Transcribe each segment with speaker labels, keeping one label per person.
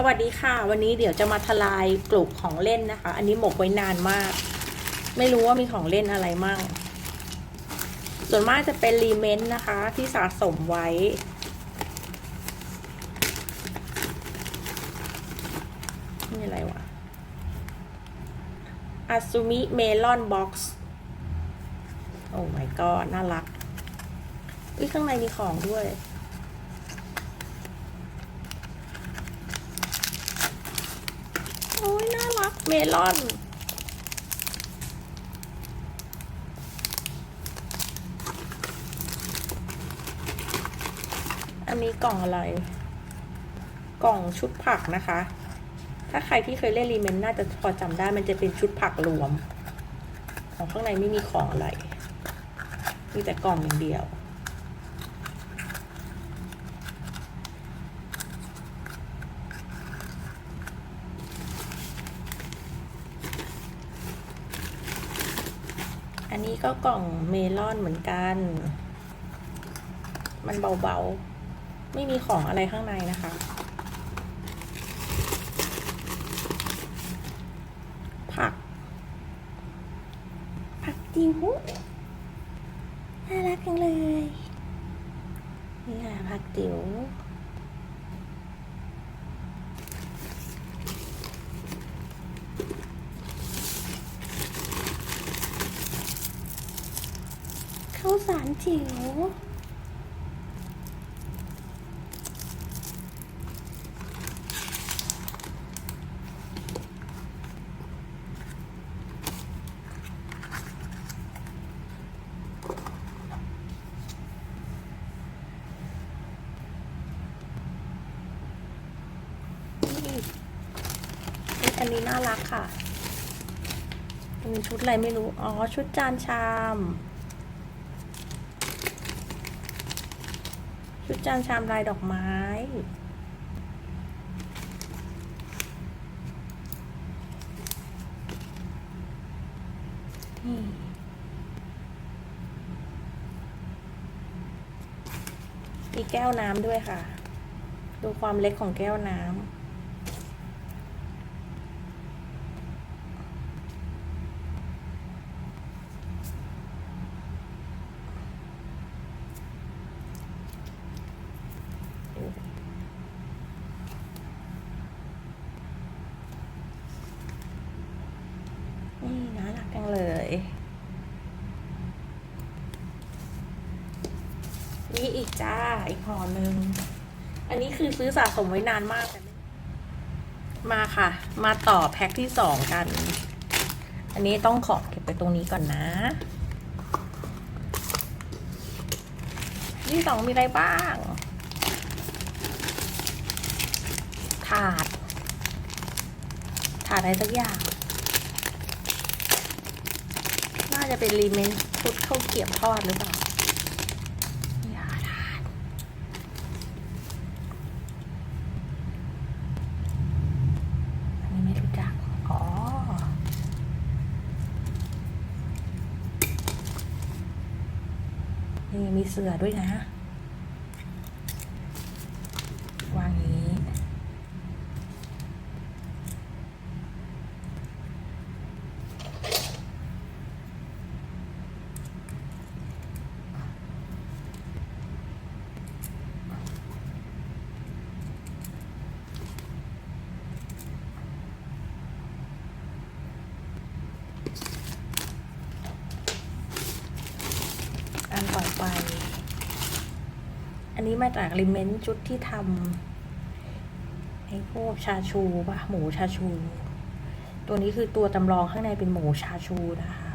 Speaker 1: สวัสดีค่ะ วันนี้เดี๋ยวจะมาทลายกลุ่มของเล่นนะคะ อันนี้หมกไว้นานมาก ไม่รู้ว่ามีของเล่นอะไรมั่ง ส่วนมากจะเป็นรีเมนต์นะคะ ที่สะสมไว้ นี่อะไรวะอาซูมิเมลอนบ็อกซ์โอ้ my god น่ารักอุ้ยข้างในมีของด้วย โอ้ยน่ารัก เมลอน อันนี้กล่องอะไร กล่องชุดผักนะคะ ถ้าใครที่เคยเล่นรีเมนน่าจะพอจำได้มันจะเป็นชุดผักรวม ของข้างในไม่มีของอะไร มีแต่กล่องอย่างเดียว นนี้ก็กล่องเมลอนเหมือนกัน มันเบาๆ ไม่มีของอะไรข้างในนะคะ ผัก ผักจิ๋วน่ารักจังเลย นี่ค่ะผักจิ๋ว ข้าวสาร จิ๋วนี่เอ๊ะอันนี้น่ารักค่ะเป็นชุดอะไรไม่รู้ อ๋อ ชุดจานชาม ชุดจานชามลายดอกไม้นี่มีแก้วน้ำด้วยค่ะ ดูความเล็กของแก้วน้ำ นี่น่ารักจัง เลยนี่อีกจ้า อีกห่อหนึ่ง อันนี้คือซื้อสะสมไว้นานมากแต่ไม่มาค่ะ มาต่อแพ็คที่สองกัน อันนี้ต้องขอเก็บไปตรงนี้ก่อนนะที่สองมีอะไรบ้าง ถาด ถาดอะไรสักอย่าง น่า จะเป็นรีเมนชุดข้าวเกรียบทอดหรือเปล่าอย่าทานอันนี้ไม่รู้จัก อ๋อ นี่มีเสือด้วยนะ อันต่อไป อันนี้มาจากริมเมนชุดที่ทำไอ้พวกชาชูปะหมูชาชู ตัวนี้คือตัวจำลองข้างในเป็นหมูชาชูนะคะ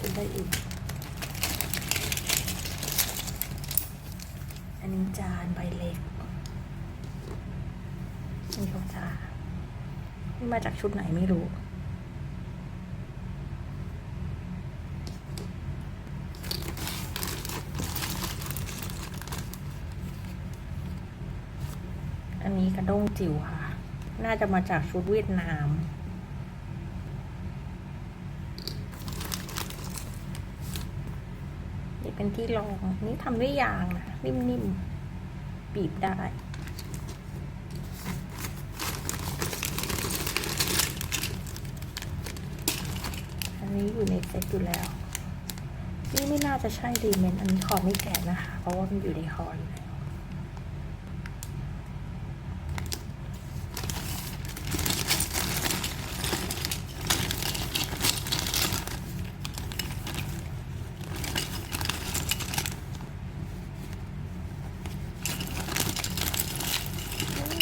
Speaker 1: กินได้อีก อันนี้จานใบเล็กนี่ของจานนี่มาจากชุดไหนไม่รู้ อันนี้ก ระด้งจิ๋วค่ะ น่าจะมาจากชุดเวียดนาม นี่เป็นที่รอง นี่ทำด้วยยางนะ นิ่มๆ บีบได้อันนี้อยู่ในเซ็ตอยู่แล้ว นี่ไม่น่าจะใช่รีเมนอันนี้ขอไม่แกะนะคะ เพราะว่ามันอยู่ในคออยู่แล้ว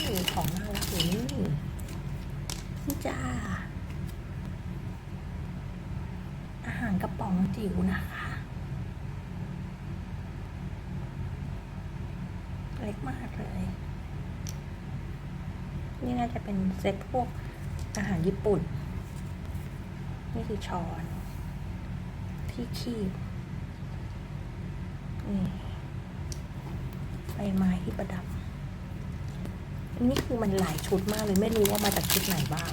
Speaker 1: นี่ของเราสินี่จ้า อาหารกระป๋อง จิ๋วนะคะ เล็กมากเลย นี่น่าจะเป็นเซตพวกอาหารญี่ปุ่น นี่คือช้อน ที่คีบนี่ใบไม้ที่ประดับนี่คือมันหลายชุดมากเลยไม่รู้ว่ามาจากชุดไหนบ้าง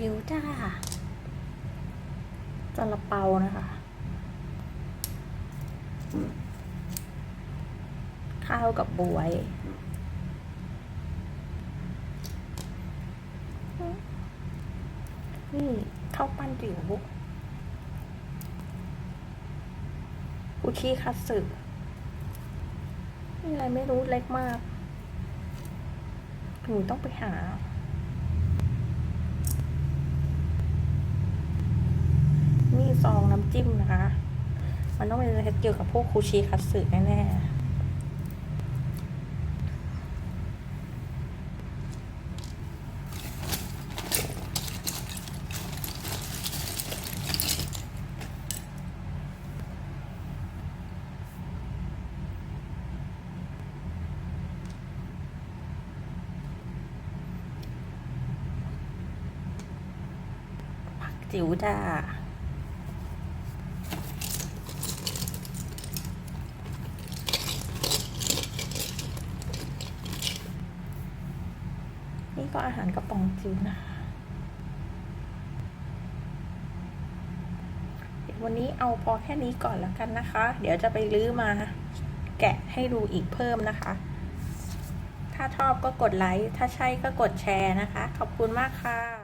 Speaker 1: ดิวจ้าซาลาเปานะคะ ข้าวกับบวยนี่ข้าวปั้นจิ๋วกุชิคัตสึนี่อะไรไม่รู้เล็กมากหนูต้องไปหา นี่ซองน้ำจิ้มนะคะ มันต้องเป็นเกี่ยวกับพวกคูชิคัตสึแน่ๆผักจิ๋วจ้า ก็อาหารกระป๋องจิ๋วนะคะเดี๋ยววันนี้เอาพอแค่นี้ก่อนแล้วกันนะคะ เดี๋ยวจะไปลื้อมาแกะให้ดูอีกเพิ่มนะคะ ถ้าชอบก็กดไลค์ ถ้าใช่ก็กดแชร์นะคะ ขอบคุณมากค่ะ